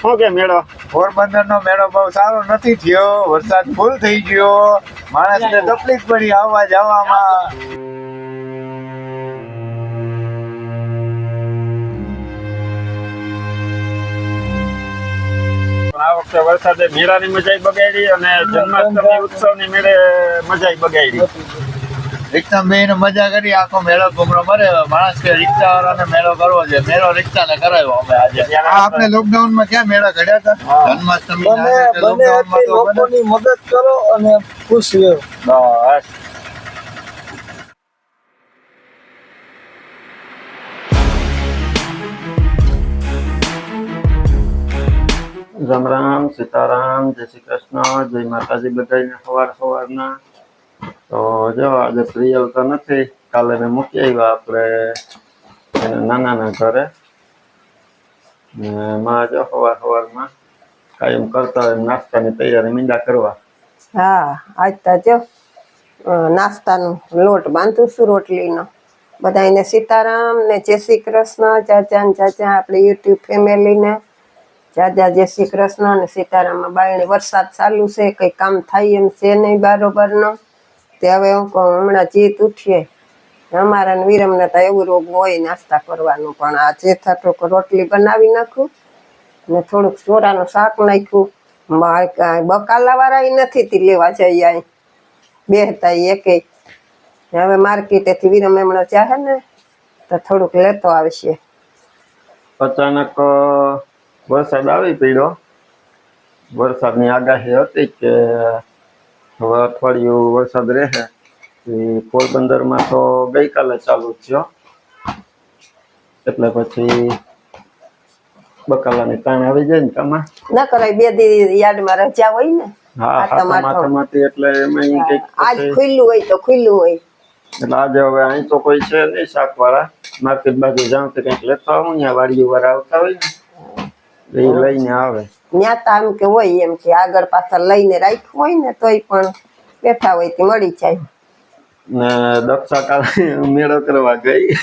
શું કે મેળો? પોરબંદર નો મેળો બહુ સારો નથી થયો. વરસાદ ફૂલ થઈ ગયો. માણસ ને તકલીફ પડી આવવા જવામાં. આ વખતે વરસાદે મેળાની મજાઈ બગાડી અને જન્માષ્ટમી ઉત્સવની મેળે મજાઈ બગાડી. રિક્ષા બેન મજા કરી આખો મેળો ઘૂમરો મરે માણસ કે રિક્ષા વાળાને મેળો કરવો છે. મેળો રિક્ષા ને કરાવ્યો અમે આજે. આપણે લોકડાઉનમાં ક્યાં મેળા ઘડ્યા હતા? જન્માષ્ટમી લોકોની મદદ કરો અને ખુશ રહો. બસ. રામ રામ સીતારામ જય શ્રી કૃષ્ણ. જય માતાજી બધાને સવાર સવારના. તો જો આજે પ્રિયલ તો નથી. કાલે મેં મૂકી આવ્યા આપણે નાનાના ઘરે. ને માં જો સવાર સવારમાં કાયમ કરતા હોય નાસ્તાની તૈયારી મીંડા કરવા. હા, આજ જો નાસ્તાનો લોટ બાંધું છું રોટલીનો. બધાને સીતારામ ને જય શ્રી કૃષ્ણ, ચાચા ને ચાચા, આપણી યુટ્યુબ ફેમિલીને. ચાચા જય શ્રી કૃષ્ણ ને સીતારામ બાયણે વરસાદ ચાલુ છે, કંઈ કામ થાય એમ છે નહીં બારોબારનો. તે હવે હમણાં જીત ઉઠીએ. અમારા વિરમને તો એવું રોગ હોય નાસ્તા કરવાનું, પણ આ જે થોડુંક રોટલી બનાવી નાખું ને થોડુંક ચોરાનું શાક નાખ્યું. બકાલા વાળા નથી તી લેવા જઈ આઈ. બે હતા એકે હવે માર્કેટેથી વિરમ એમણે ચાહે ને, તો થોડુંક લેતો આવશે. અચાનક વરસાદ આવી પડ્યો. વરસાદની આગાહી હતી કે હવે અઠવાડિયું વરસાદ રહે એ પોરબંદરમાં તો ગઈકાલે ચાલુ થયો. એટલે પછી બકાલાની તાણ આવી જાય ને તમા ના કરાય બે દી યાર્ડમાં રજા હોય ને. હા એટલે એમાં આજ ખુલ્લું હોય તો ખુલ્લું હોય. એટલે આજે હવે અહીં તો કોઈ છે નહીં શાકવાળા. માર્કેટ બાજુ જાઉં તો કંઈક લેતા આવું ત્યાં વાડીઓ વાળા આવતા હોય ને. એ લઈને આવે. ત્યાં તો કે હોય એમ કે આગળ પાછળ લઈને રાખ્યું હોય ને તોય પણ બેઠા હોય તે મળી જાય. ને દક્ષા કાલે મેળો કરવા ગઈ.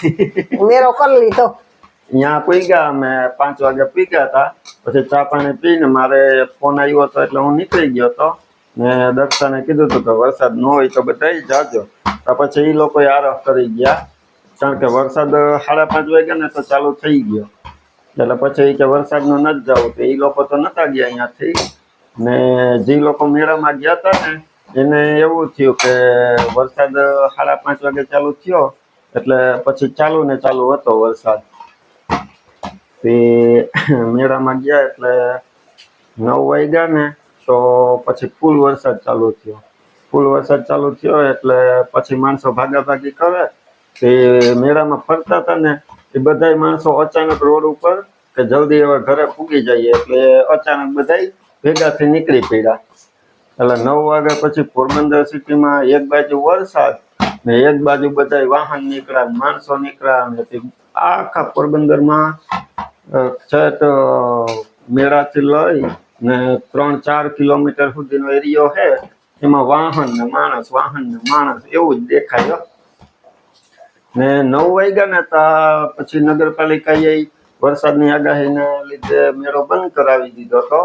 મેળો કરી લીધો. ત્યાં પીગ્યા અમે પાંચ વાગે પીગ્યા હતા. પછી ચા પાણી પીને મારે ફોન આવ્યો હતો એટલે હું નીકળી ગયો હતો. ને દક્ષાને કીધું હતું કે વરસાદ ન હોય તો બધા જાજો. તો પછી એ લોકો આરફ કરી ગયા. કારણ કે વરસાદ સાડા પાંચ વાગ્યા ને તો ચાલુ થઈ ગયો. એટલે પછી કે વરસાદનું નથી જવું તો એ લોકો તો નતા ગયા અહીંયાથી. ને જે લોકો મેળામાં ગયા હતા ને, એને એવું થયું કે વરસાદ સાડા પાંચ વાગે ચાલુ થયો, એટલે પછી ચાલુ ને ચાલુ હતો વરસાદ. તે મેળામાં ગયા એટલે નવ વાગ્યા ને તો પછી ફૂલ વરસાદ ચાલુ થયો. ફૂલ વરસાદ ચાલુ થયો એટલે પછી માણસો ભાગાભાગી કરે, તે મેળામાં ફરતા હતા ને એ બધાય માણસો અચાનક રોડ ઉપર કે જલ્દી હવે ઘરે પૂગી જઈએ એટલે અચાનક બધાય ભેગાથી નીકળી પડ્યા એટલે નવ વાગ્યા પછી પોરબંદર સિટીમાં એક બાજુ વરસાદ ને એક બાજુ બધાય વાહન નીકળ્યા માણસો નીકળ્યા ને આખા પોરબંદરમાં છે તો મેળાથી લઈ ને ત્રણ ચાર કિલોમીટર સુધીનો એરિયો છે એમાં વાહન ને માણસ, વાહન ને માણસ એવું જ દેખાય. ને નવ વાગ્યા ને તા પછી નગરપાલિકાએ વરસાદની આગાહીના લીધે મેળો બંધ કરાવી દીધો હતો.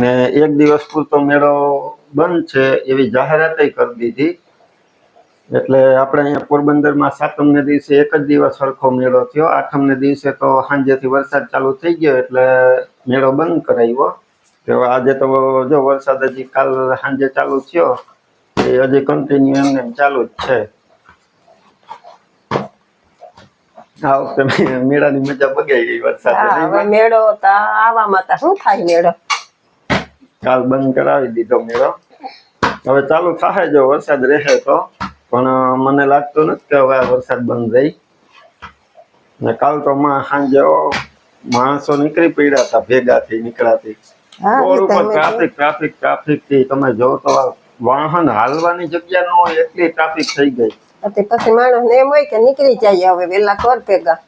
ને એક દિવસ પૂરતો મેળો બંધ છે એવી જાહેરાત કરી દીધી. એટલે આપણે અહીંયા પોરબંદરમાં સાતમને દિવસે એક જ દિવસ સરખો મેળો થયો. આઠમને દિવસે તો સાંજેથી વરસાદ ચાલુ થઈ ગયો એટલે મેળો બંધ કરાવ્યો. તો આજે તો જો વરસાદ હજી કાલ સાંજે ચાલુ થયો, એ હજી કન્ટિન્યુ એમને એમ ચાલુ જ છે. આ વખતે મેળાની મજા બગાઈ ગઈ વરસાદ હવે મેળો તો આવામાં તો શું થાય મેળો? કાલ બંધ કરાવી દીધો મેળો. હવે ચાલુ થાય જો વરસાદ રહે તો. પણ મને લાગતું નથી કે હવે વરસાદ બંધ રહી. ને કાલ તો માં સાંજે માણસો નીકળી પડ્યા હતા ભેગા થી નીકળ્યા રોડ એ ઉપર તમે ટ્રાફિક ટ્રાફિક ટ્રાફિકથી. તમે જો તો વાહન હાલવાની જગ્યા ન હોય, એટલી ટ્રાફિક થઈ ગઈ. પછી પછી ને એમ હોય કે નીકળી જાય હવે વેલા કર ભેગા.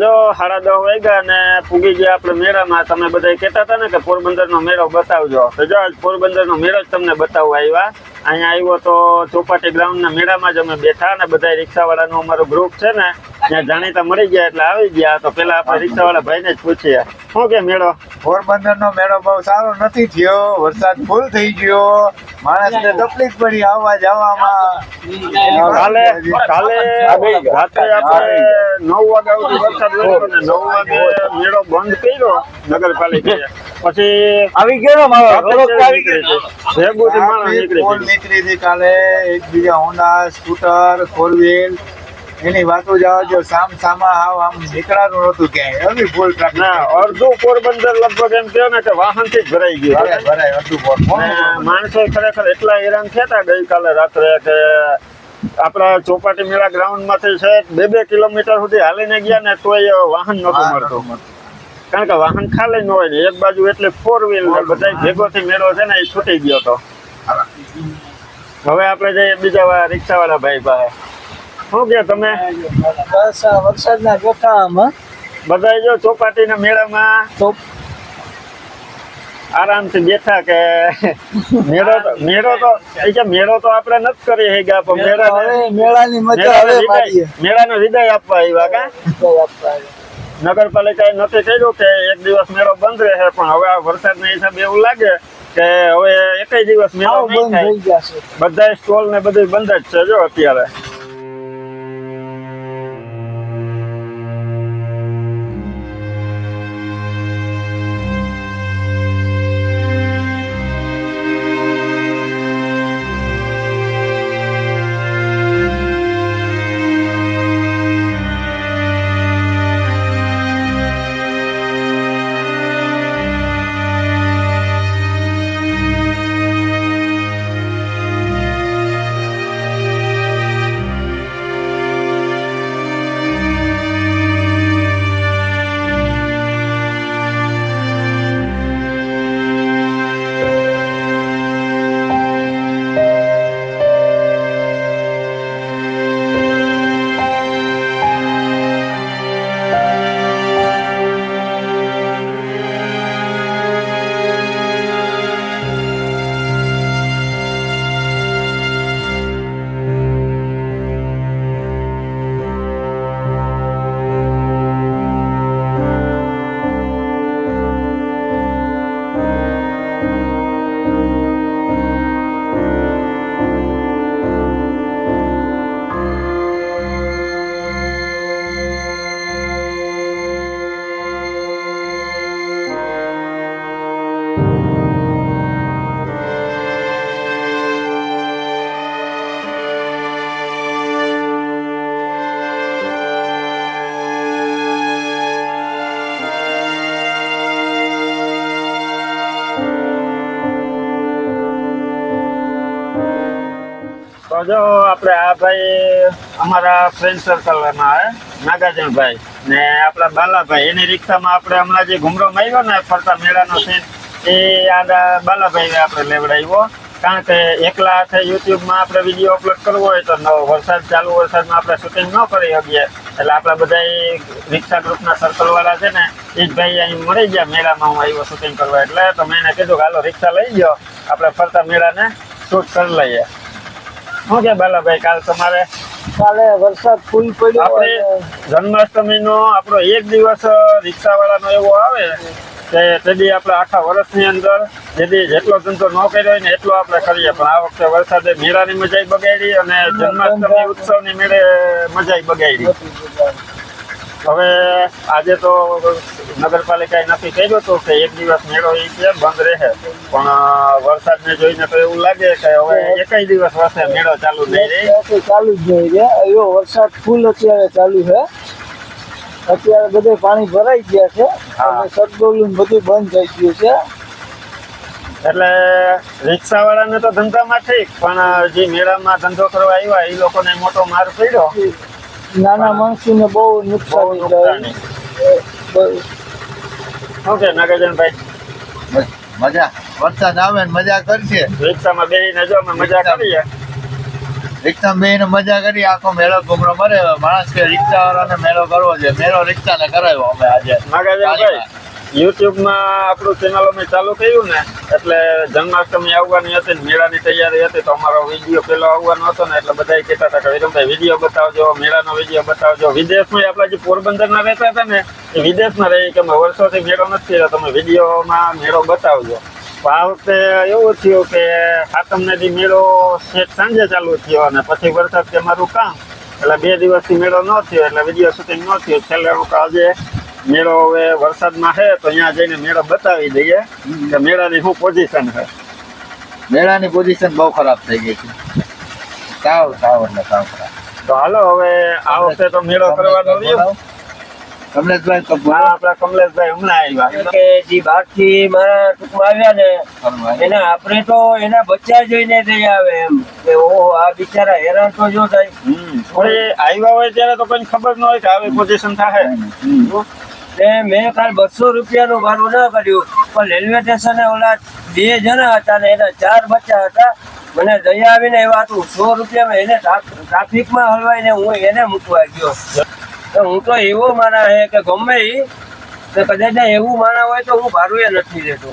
જો સાડા દસ વાગ્યા અને પૂગી ગયા આપણે મેળામાં, તમે બધા કહેતા હતા ને કે પોરબંદરનો મેળો બતાવજો. તો જો પોરબંદરનો મેળો જ તમને બતાવવા આવ્યા. અહીંયા આવ્યો તો ચોપાટી ગ્રાઉન્ડના મેળામાં જ અમે બેઠા અને બધા રિક્ષાવાળાનું અમારું ગ્રુપ છે ને ત્યાં જાણીતા મળી ગયા એટલે આવી ગયા. તો પેલા આપણે રિક્ષાવાળા ભાઈને જ પૂછીએ. શું કે મેળો? પોરબંદર નો મેળો બહુ સારો નથી થયો. વરસાદ ફૂલ થઈ ગયો. માણસને તકલીફ પડી આવવા જવામાં. કાલે કાલે રાત્રે આપણે નવ વાગ્યા સુધી વરસાદ પડ્યો ને નવ વાગે મેળો બંધ કર્યો નગરપાલિકાએ. પછી આવી ગયો માણસ નીકળી નીકળી હતી કાલે? એકબીજા હોન્ડા સ્કૂટર ફોર વ્હીલ એની વાતો જવા જો સામ સામા આવ આમ નીકળાનું નહોતું ક્યાંય. એવી ફૂલ ટ્રાફિક ના અડધું પોરબંદર લગભગ એમ કહો ને કે વાહનથી જ ભરાઈ ગયું. ભરાય અડધું પોર. માણસો ખરેખર એટલા હેરાન થયા હતા ગઈકાલે રાત્રે કે આપણા ચોપાટી મેળા ગ્રાઉન્ડમાંથી છે બે બે કિલોમીટર સુધી હાલીને ગયા ને તોય વાહન નહોતું મળતું. કારણ કે વાહન ખાલી ન હોય ને એક બાજુ એટલે ફોર વ્હીલ બધા ભેગો ભેગોથી મેળો છે ને એ છૂટી ગયો હતો હવે આપણે જઈએ બીજા રિક્ષા વાળા ભાઈ પાસે. શું કે તમે? બસ વરસાદના ગોઠામાં બધા જો ચોપાટીના મેળામાં આરામથી બેઠા કે મેળો તો મેળો તો એ કે મેળો તો આપણે નથી કરી શક્યા પણ મેળા મેળાની મજા હવે વિદાય મારીએ. વિદાય આપવા આવ્યા કા? નગરપાલિકાએ નક્કી કર્યું કે એક દિવસ મેળો બંધ રહે પણ હવે આ વરસાદના હિસાબે એવું લાગે કે હવે એક દિવસ મેળો નહીં બંધ થઈ થાય બધા સ્ટોલ ને બધું બંધ જ છે જો અત્યારે. આપણે આ ભાઈ અમારા ફ્રેન્ડ સર્કલના આવે નાગાજણભાઈ ને આપણા બાલાભાઈ, એની રિક્ષામાં આપણે હમણાં જે ઘુમરો માર્યો ને ફરતા મેળાનો સીન એ આ બાલાભાઈ આપણે લેવડાવ્યો. કારણ કે એકલા હાથે યુટ્યુબમાં આપણે વીડિયો અપલોડ કરવો હોય તો વરસાદ ચાલુ વરસાદમાં આપણે શૂટિંગ ન કરી શકીએ. એટલે આપણા બધા રિક્ષા ગ્રુપના સર્કલ વાળા છે ને, એ જ ભાઈ અહીં મળી ગયા. મેળામાં હું આવ્યો શૂટિંગ કરવા. એટલે તો મેં એને કીધું કે, હાલો, રિક્ષા લઈ ગયો આપણે ફરતા મેળાને શૂટ કરી લઈએ. શું કે બાલાભાઈ કાલ તમારે કાલે વરસાદ ફૂલ પડ્યો આપણે જન્માષ્ટમીનો આપણો એક દિવસ રિક્ષાવાળાનો એવો આવે કે તેથી આપણે આખા વર્ષની અંદર જેથી જેટલો ધંધો ન કર્યો હોય ને એટલો આપણે કરીએ. પણ આ વખતે વરસાદે મેળાની મજાઈ બગાડી અને જન્માષ્ટમી ઉત્સવની મેળે મજાઈ બગાડી. હવે આજે તો નગરપાલિકાએ નક્કી કર્યું હતું કે એક દિવસ મેળો એ છે બંધ રહે? પણ વરસાદને જોઈને તો એવું લાગે કે હવે એકય દિવસ વર્ષે મેળો ચાલુ નહીં રહે. ચાલુ જ નહીં રહે. એવો વરસાદ ફૂલ અત્યારે ચાલુ છે. અત્યારે બધે પાણી ભરાઈ ગયા છે. અને સદગોલું બધું બંધ થઈ ગયું છે. એટલે રિક્ષા વાળાને તો ધંધામાં ઠીક પણ જે મેળામાં ધંધો કરવા આવ્યા એ લોકોને મોટો માર પડ્યો. નાના માણસોને બહુ બહુ નુકસાન નુકસાની. શું કે નાગાજનભાઈ મજા વરસાદ આવે ને મજા કરશે રિક્ષામાં બેસીને જો અમે મજા કરીએ. રિક્ષામાં બેહીને મજા કરી આખો મેળો ઘૂમરો મરે માણસ કે રિક્ષા વાળાને મેળો કરવો છે. મેળો રિક્ષાને કરાવ્યો અમે આજે. નાગાર્જુનભાઈ યુટ્યુબમાં આપણું ચેનલ અમે ચાલુ કર્યું ને, એટલે જન્માષ્ટમી આવવાની હતી ને, મેળાની તૈયારી હતી તો અમારો વીડિયો પેલો આવવાનો હતો ને, એટલે બધા કહેતા હતા કે વિરમભાઈ, વીડિયો બતાવજો, મેળાનો વીડિયો બતાવજો. વિદેશમાં આપણા જે પોરબંદરના રહેતા હતા ને, એ વિદેશમાં રહી, કે અમે વર્ષોથી મેળો નથી તમે વિડીયોમાં મેળો બતાવજો. આ વખતે એવું થયું કે સાતમ નદી મેળો છેક સાંજે ચાલુ થયો અને પછી વરસાદ કે મારું કામ. એટલે બે દિવસથી મેળો ન થયો, એટલે વીડિયો શૂટિંગ ન થયું. છેલ્લે હું આજે મેળો હવે વરસાદમાં છે તો ત્યાં જઈને મેળો બતાવી દઈએ કે મેળાની શું પોઝિશન છે. મેળાની પોઝિશન બહુ ખરાબ થઈ ગઈ છે. સાવ સાવ એટલે સાવ ખરાબ. તો હાલો હવે આ વખતે તો મેળો કરવાનો રહ્યો. કમલેશભાઈ તો આપણા કમલેશભાઈ હમણાં આવ્યા. કે જે બહારથી મારા ટૂંકમાં આવ્યા ને. એના આપણે તો એના બચ્ચા જોઈને થઈ આવે એમ. કે ઓહો આ બિચારા હેરાન તો જો થાય. હમ. પણ આવ્યા હોય ત્યારે તો કઈ ખબર ન હોય કે આવી પોઝિશન થાય ને મેં કાલ બસો રૂપિયાનું ભાડું ન કર્યું પણ રેલવે સ્ટેશને ઓલા બે જણા હતા ને એના ચાર બચ્ચા હતા. મને દયા આવીને એવા હતું સો રૂપિયામાં એને ટ્રા- ટ્રાફિકમાં હલવાઈને હું એને મૂકવા ગયો. તો હું તો એવો માના હે કે ગમે એ તો કદાચ એવું માના હોય તો હું ભાડું એ નથી લેતો.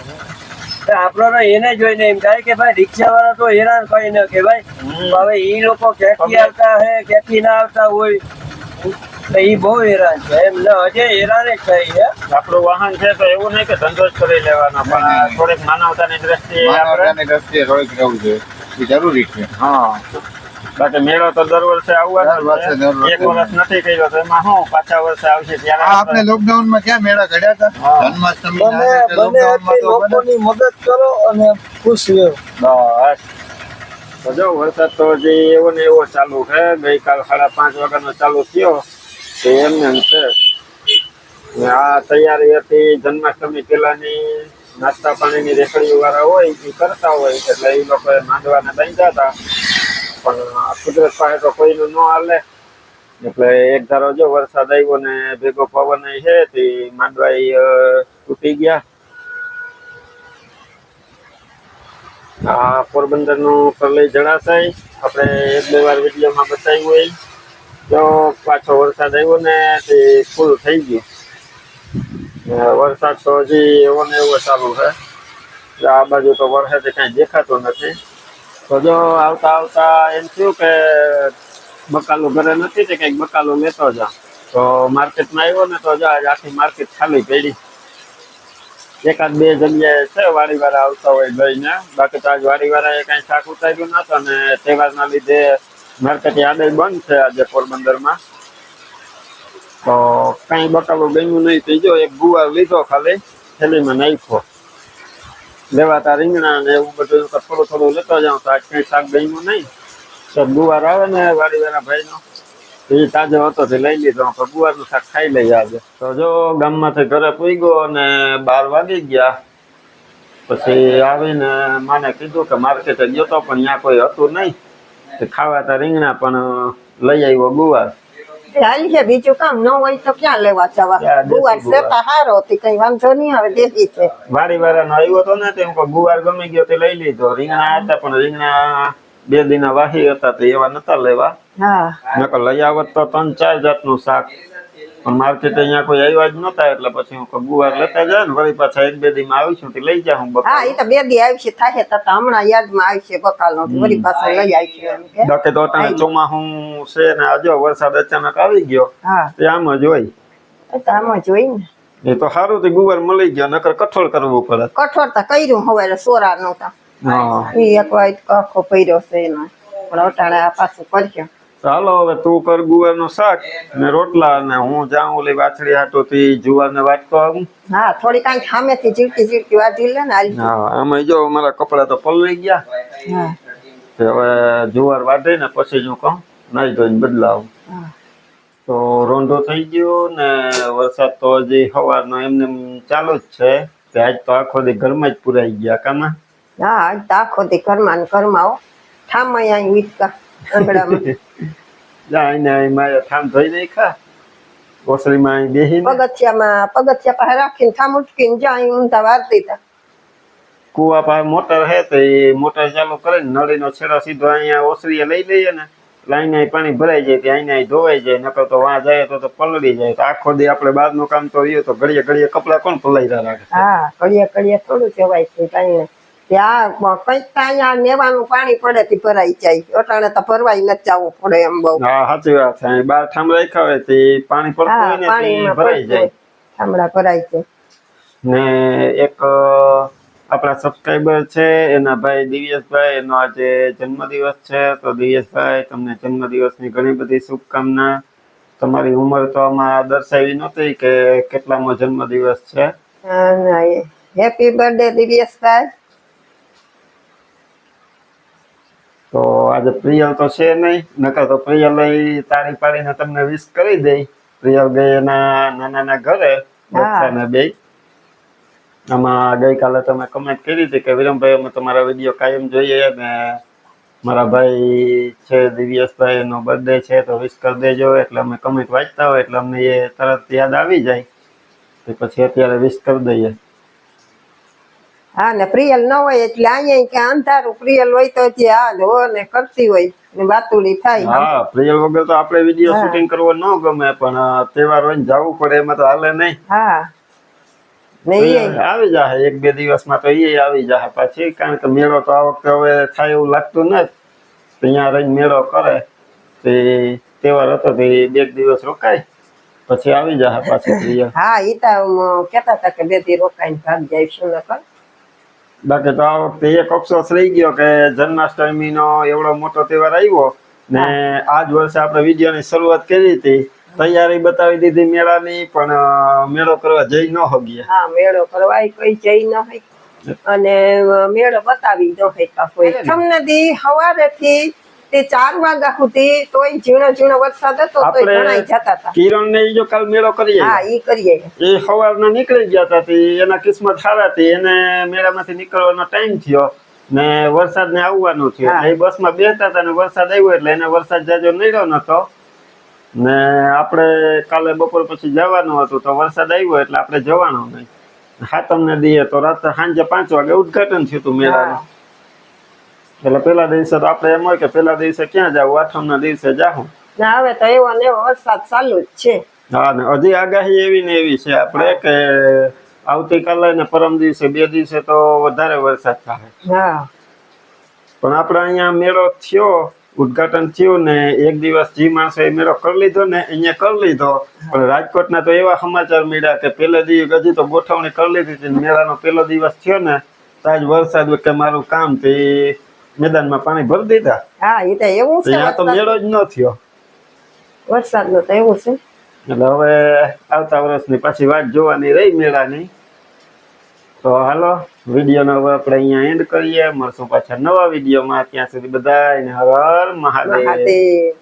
આપણો એને જોઈને એમ થાય કે ભાઈ રિક્ષા વાળા તો હેરાન કઈ ન કે ભાઈ હવે એ લોકો ક્યાંથી આવતા હે ક્યાંથી ના આવતા હોય? તો એ બહુ હેરાન છે. એમ ન હજે હેરાન જ થાય છે આપણું વાહન છે તો એવું નહીં કે ધંધો જ કરી લેવાનો પણ થોડીક માનવતાની દ્રષ્ટિએ આપણે માનવતાની દ્રષ્ટિએ થોડીક રહેવું જોઈએ. એ જરૂરી છે. હા. બાકી મેળો તો દર વર્ષે આવવાનો જ. એક વર્ષ. નથી કર્યો તો એમાં શું પાછા વર્ષે આવશે ત્યારે આપણે લોકડાઉનમાં ક્યાં મેળા ઘડ્યા હતા? જન્માષ્ટમી લોકોની મદદ કરો અને ખુશ રહો. બસ. જો વરસાદ તો હજી એવો ને એવો ચાલુ છે. ગઈકાલ સાડા પાંચ વાગ્યાનો ચાલુ થયો. તો એમને એમ છે. આ તૈયારી હતી, જન્માષ્ટમી પેલાની નાસ્તા પાણીની રેકડીઓ વાળા હોય એ કરતા હોય, એટલે એ લોકોએ માંડવાને બાંધ્યા હતા. પણ કુદરત પાસે તો કોઈનું ન હાલે. એટલે એક ધારો જો વરસાદ આવ્યો ને ભેગો પવન છે, તે માંડવા તૂટી ગયા. આ પોરબંદરનું પ્રલય જળાશય, આપણે એક બે વાર વિડીયોમાં બતાવ્યું હોય. તો પાછો વરસાદ આવ્યો ને તે ફૂલ થઈ ગયું. ને વરસાદ તો હજી એવો ને એવો ચાલુ છે. એટલે આ બાજુ તો વરસાદ કઈ દેખાતો નથી. તો જો આવતા આવતા એમ થયું કે બકાલું ઘરે નથી તે કંઈક બકાલું લેતો જા. તો માર્કેટમાં આવ્યો ને તો જા આજ આખી માર્કેટ ખાલી પડી. એકાદ બે જગ્યાએ છે વાડી વાળા આવતા હોય લઈને બાકી તો આજ વાડી વાળા કઈ શાક ઉતાર્યું નતો ને તહેવારના લીધે માર્કેટ યાદ બંધ છે આજે પોરબંદરમાં. તો કઈ બકાલું ગમ્યું નહીં તો જો એક ગુવાર લીધો ખાલી, થેલીમાં નાખ્યો. લેવાતા રીંગણા ને એવું બધું થોડું થોડું લેતો જાઉં. તો આજ કઈ શાક ગમ્યું નહીં. તો ગુવાર આવે ને વાડી વાળા ભાઈનો, એ તાજો હતો તે લઈ લીધો. તો ગુવારનું શાક ખાઈ લઈ આજે. તો જો ગામમાંથી ઘરે પૂગ્યો અને બાર વાગી ગયા. પછી આવીને માને કીધું કે માર્કેટે ગયો તો પણ ત્યાં કોઈ હતું નહીં. ખાવાતા રીંગણા પણ લઈ આવ્યો ગુવાર. હાલ છે બીજું કામ ન હોય તો ક્યાં લેવા જવા? ગુવાર છે તો હારો હતી કઈ વાંધો નહીં આવે દેખી છે. વારી વારા નો આવ્યો તો ને તે હું ગુવાર ગમી ગયો તે લઈ લીધો. રીંગણા હતા પણ રીંગણા બે દિના વાહી હતા તે એવા નતા લેવા. હા. નકર લઈ આવત તો ત્રણ ચાર જાતનું શાક. પણ તો અહીંયા કોઈ આવ્યા જ નતા એટલે પછી હું ગુવાર લેતા જાય ને વળી પાછા એક બે દીમાં આવીશું તે લઈ જા હું હા એ તો બે દી આવશે થાય તો હમણાં હમણાં યાદમાં આવશે બકાલ નો વળી પાછા લઈ આવશે બાકી તો અટાણે ચોમાસું છે ને આજો વરસાદ અચાનક આવી ગયો હા. તે આમ જ હોય. તો આમાં હોય ને. એ તો સારું તે ગુવાર મળી ગયો નકર કઠોળ કરવું પડે. કઠોળ તો કર્યું હવે સોરા નતા હા. એ એક વાઈટ આખો પહેર્યો છે એનો. પણ અટાણે આ પાછું કર્યો ચાલો હવે તું કર ગુવારનું શાક ને રોટલા ને હું જાઉં ઓલી વાછડી હાટોથી જુવારને વાટકો આવું હા થોડી કાંઈક સામેથી જીવતી જીવતી વાજી લે ને હા આમાં જો મારા કપડા તો પલળી ગયા. હવે જુવાર વાઢે ને પછી જ હું કહું નાઈ ધોઈને બદલાવું. હા. તો રોંઢો થઈ ગયો ને વરસાદ તો હજી સવારનો એમને એમ ચાલુ જ છે. કે આજ તો આખો દી ઘરમાં જ પુરાઈ ગયા કામાં હા આજ તો આખો દી ઘરમાં ને ઘરમાં આવો ઠામાં અહીં વીટકા આંગણામાં જા એને મારે ઠામ ધોઈ નાખા ઓસરીમાં અહીં બેહીને. પગથિયામાં પગથિયા પાસે રાખીને ઠામ ઉટકીને જ્યાં ઊંધા વારતી હતા કુવા પાસે મોટર હે તો એ મોટર ચાલુ કરીને નળીનો છેડો સીધો અહીંયા ઓસરીએ લઈ લઈએ ને. અહીંયા પાણી ભરાઈ જાય ત્યાં અહીંયા ધોવાઈ જાય નકર તો વાં જાય તો તો પલળી જાય. તો આખો દી આપણે બહારનું કામ તો રહ્યું તો ઘડીએ ઘડીએ કપડાં કોણ પલાયરા રાખે? હા ઘડીએ ઘડીએ થોડું જવાય છે કાંઈ ત્યાં કંઈક તો નેવાનું પાણી પડે થી ભરાઈ જાય. અટાણે તો ભરવાય નથી જવું પડે એમ બહુ. હા સાચી વાત છે. બાર ઠામ રાખ્યા હોય તે પાણી પડતું હોય ને ભરાઈ જાય. ઠામડા ભરાય છે ને એક આપણા સબસ્ક્રાઈબર છે એના ભાઈ દિવ્યેશભાઈ એનો આજે જન્મદિવસ છે. તો દિવ્યેશભાઈ તમને જન્મદિવસની ઘણી બધી શુભકામના. તમારી ઉંમર તો આમાં દર્શાવી નહોતી કે કેટલામો જન્મદિવસ છે. હેપી બર્થડે દિવ્યેશભાઈ. તો આજે પ્રિયલ તો છે નહીં નકર તો પ્રિયલ તાળી પાડીને તમને વિશ કરી દઈ. પ્રિયલ ગઈ એના નાના ઘરે બચ્ચાને બે. આમાં ગઈકાલે તમે કમેન્ટ કરી હતી કે વિરમભાઈ અમે તમારા વીડિયો કાયમ જોઈએ ને મારા ભાઈ છે દિવ્યેશભાઈ એનો બર્થડે છે તો વિશ કરી દેજો. એટલે અમે કમેન્ટ વાંચતા હોય એટલે અમને એ તરત યાદ આવી જાય. તો પછી અત્યારે વિશ કરી દઈએ. હા ને પ્રિયલ ન હોય એટલે અહીંયા કે અંધારું. પ્રિયલ હોય તો જે હા હો ને કરતી હોય ને બાતુડી થાય. હા પ્રિયલ વગર તો આપણે વીડિયો શૂટિંગ કરવો ન ગમે પણ તહેવાર હોય ને જવું પડે એમાં તો હાલે નહીં. હા. ને આવી જાય એક બે દિવસમાં તો એ આવી જાય પાછી કારણ કે મેળો તો આ વખતે હવે થાય એવું લાગતું નથી. અહીંયા રહીને મેળો કરે તે તહેવાર હતો તે બે દિવસ રોકાય પછી આવી જાય પાછી હા એ તો કેતા હતા કે બે દી રોકાઈને ભાગ જાય શું નકર. બાકી તો આ વખતે એક અફસોસ રહી ગયો કે જન્માષ્ટમીનો એવડો મોટો તહેવાર આવ્યો ને આજ વર્ષે આપણે વિડીયોની શરૂઆત કરી હતી. તૈયારી બતાવી દીધી મેળાની પણ મેળો કરવા જઈ ન હગીએ હા મેળો કરવા કોઈ જઈ ન હોય. અને મેળો બતાવી ન હોય પાછો તમને દી સવારેથી તે ચાર વાગ્યા સુધી તોય ઝીણો ઝીણો વરસાદ હતો તો આપણે જતા હતા. કિરણ ને જો કાલ મેળો કરીએ. હા ઈ કરીએ. એ સવારના નીકળી ગયા હતા તે એના કિસ્મત સારા હતી એને મેળામાંથી નીકળવાનો ટાઈમ થયો ને વરસાદ ને આવવાનો થયો. એ બસમાં બેસતા હતા ને વરસાદ આવ્યો એટલે એને વરસાદ જાજો નડ્યો નતો. ને આપણે કાલે બપોર પછી જવાનું હતું તો વરસાદ આવ્યો એટલે આપણે જવાનું નહીં. હાતમને દઈએ તો રાત્રે સાંજે પાંચ વાગે ઉદઘાટન થયું હતું મેળાનું. એટલે પેલા દિવસે તો આપણે એમ હોય કે પેલા દિવસે ક્યાં જાવ આઠમના દિવસે જાહું ને હવે તો એવો ને એવો વરસાદ ચાલુ જ છે. હા ને હજી આગાહી એવી ને એવી છે આપણે કે આવતીકાલે ને પરમ દિવસે બે દિવસે તો વધારે વરસાદ થાય. પણ આપણે અહીંયા મેળો થયો ઉદઘાટન થયું ને એક દિવસ જે માણસે એ મેળો કરી લીધો ને અહીંયા કરી લીધો. પણ રાજકોટના તો એવા સમાચાર મળ્યા કે પહેલે દિવસ હજી તો ગોઠવણી કરી લીધી હતી ને મેળાનો પહેલો દિવસ થયો ને તો આજ વરસાદ કે મારું કામ તે મેદાનમાં પાણી ભરી દીધા. હા એ તો એવું છે અહીંયા તો મેળો જ ન થયો. વરસાદનું તો એવું છે. એટલે હવે આવતા વર્ષની પાછી વાત જોવાની રહી મેળાની. તો હાલો વિડીયોનો હવે આપણે અહીંયા એન્ડ કરીએ. મળશું પાછા નવા વિડીયોમાં. ત્યાં સુધી બધાને હર હર મહાદેવ.